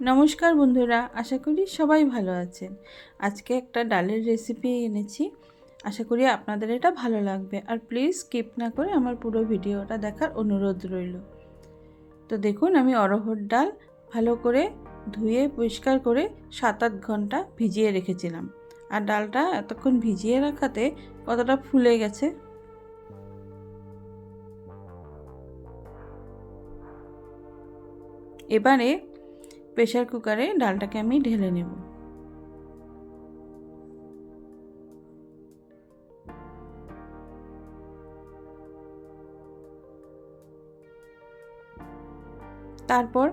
নমস্কার বন্ধুরা, আশা করি সবাই ভালো আছেন। আজকে একটা ডালের রেসিপি এনেছি। আশা করি আপনাদের এটা ভালো লাগবে। আর প্লিজ স্কিপ না করে আমার পুরো ভিডিওটা দেখার অনুরোধ রইল। তো দেখুন, আমি অরহর ডাল ভালো করে ধুয়ে, পরিষ্কার করে সাত আট ঘণ্টা ভিজিয়ে রেখেছিলাম। আর ডালটা এতক্ষণ ভিজিয়ে রাখাতে কতটা ফুলে গেছে? এবারে প্রেশার কুকারে ডালটাকে আমি ঢেলে নেব। তারপর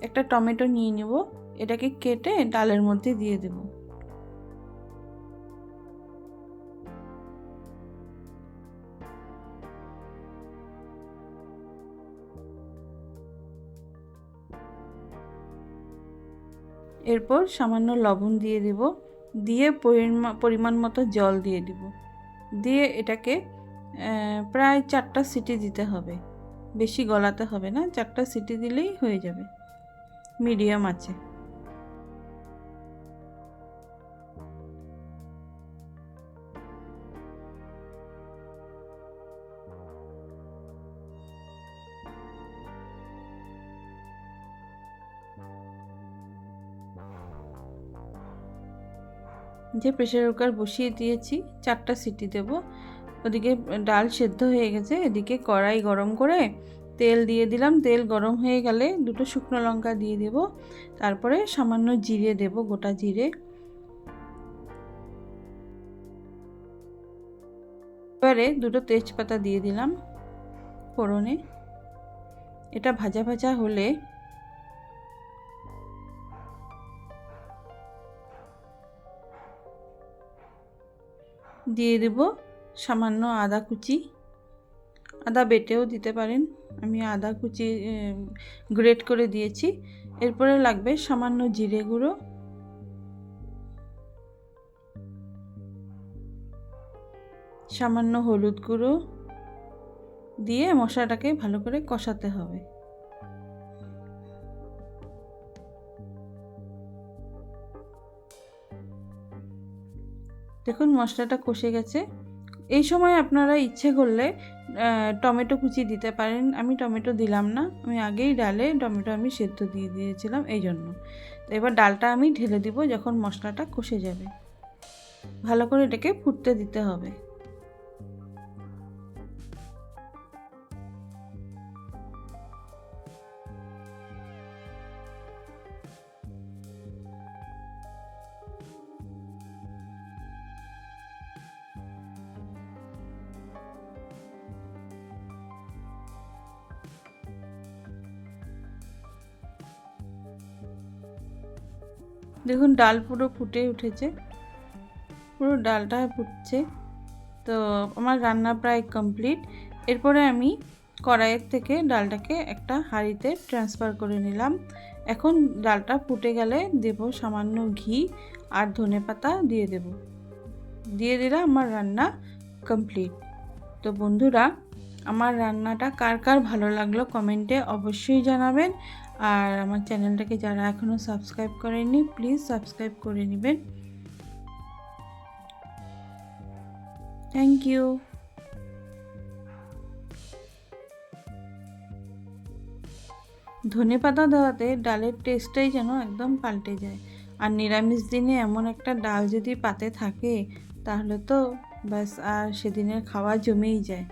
একটা টমেটো নিয়ে নেব। এটাকে কেটে ডালের মধ্যে দিয়ে দেব। এরপর সামান্য লবণ দিয়ে দেব। দিয়ে পরিমাণ মতো জল দিয়ে দিব। দিয়ে এটাকে প্রায় চারটা সিটি দিতে হবে। বেশি গলাতে হবে না, চারটা সিটি দিলেই হয়ে যাবে। মিডিয়াম আছে। যে প্রেশার কুকার বসিয়ে দিয়েছি, চারটা সিটি দেব। ওদিকে ডাল সেদ্ধ হয়ে গেছে, এদিকে কড়াই গরম করে তেল দিয়ে দিলাম। তেল গরম হয়ে গেলে দুটো শুকনো লঙ্কা দিয়ে দেব। তারপরে সামান্য জিরে দেব, গোটা জিরে। এবারে দুটো তেজপাতা দিয়ে দিলাম ফোড়নে। এটা ভাজা ভাজা হলে দিয়ে দেব সামান্য আদা কুচি। আদা বেটেও দিতে পারেন। আমি আদা কুচি গ্রেট করে দিয়েছি। এরপরে লাগবে সামান্য জিরে গুঁড়ো। সামান্য হলুদ গুঁড়ো। দিয়ে মশলাটাকে ভালো করে কষাতে হবে। দেখুন মশলাটা কষে গেছে। এই সময় আপনারা ইচ্ছে করলে টমেটো কুচি দিতে পারেন। আমি টমেটো দিলাম না। আমি আগেই ডালে টমেটো আমি সেদ্ধ দিয়ে দিয়েছিলাম এই জন্য। এবার ডালটা আমি ঢেলে দিব যখন মশলাটা কষে যাবে। ভালো করে এটাকে ফুটতে দিতে হবে। দেখুন, ডাল পুরো ফুটে উঠেছে। পুরো ডালটা ফুটছে। তো আমার রান্না প্রায় কমপ্লিট। এরপরে আমি কড়াইয়ের থেকে ডালটাকে একটা হাঁড়িতে ট্রান্সফার করে নিলাম। এখন ডালটা ফুটে গেলে দেব সামান্য ঘি আর ধনে পাতা দিয়ে দেব। দিয়ে দিলে আমার রান্না কমপ্লিট। তো বন্ধুরা আমার রান্নাটা কার কার ভালো লাগল কমেন্টে অবশ্যই জানাবেন। আর আমার চ্যানেলটাকে যারা এখনও সাবস্ক্রাইব করেননি, প্লিজ সাবস্ক্রাইব করে নেবেন। থ্যাংক ইউ ধনে পাতা দেওয়াতে ডালের টেস্টটাই যেন একদম পাল্টে যায়। আর নিরামিষ দিনে এমন একটা ডাল যদি পাতে থাকে, তাহলে তো ব্যাস আর সেদিনের খাওয়া জমেই যায়।